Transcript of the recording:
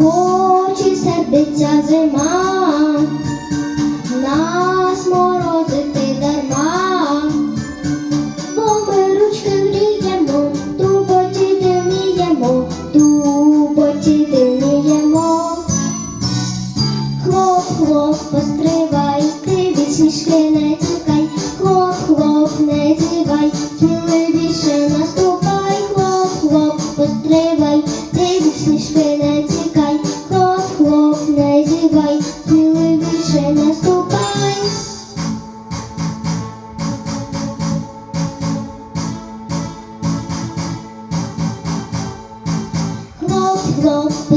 Хоче сердиться зима, нас морозити дарма, бо ми ручки гріємо, тупотіти вміємо, тупотіти вміємо. Хлоп, хлоп, постривай, ти від сніжки не тікай, хлоп, хлоп, не зівай, сміливіше наступай, хлоп, хлоп, постривай, ти від сніжки не Close.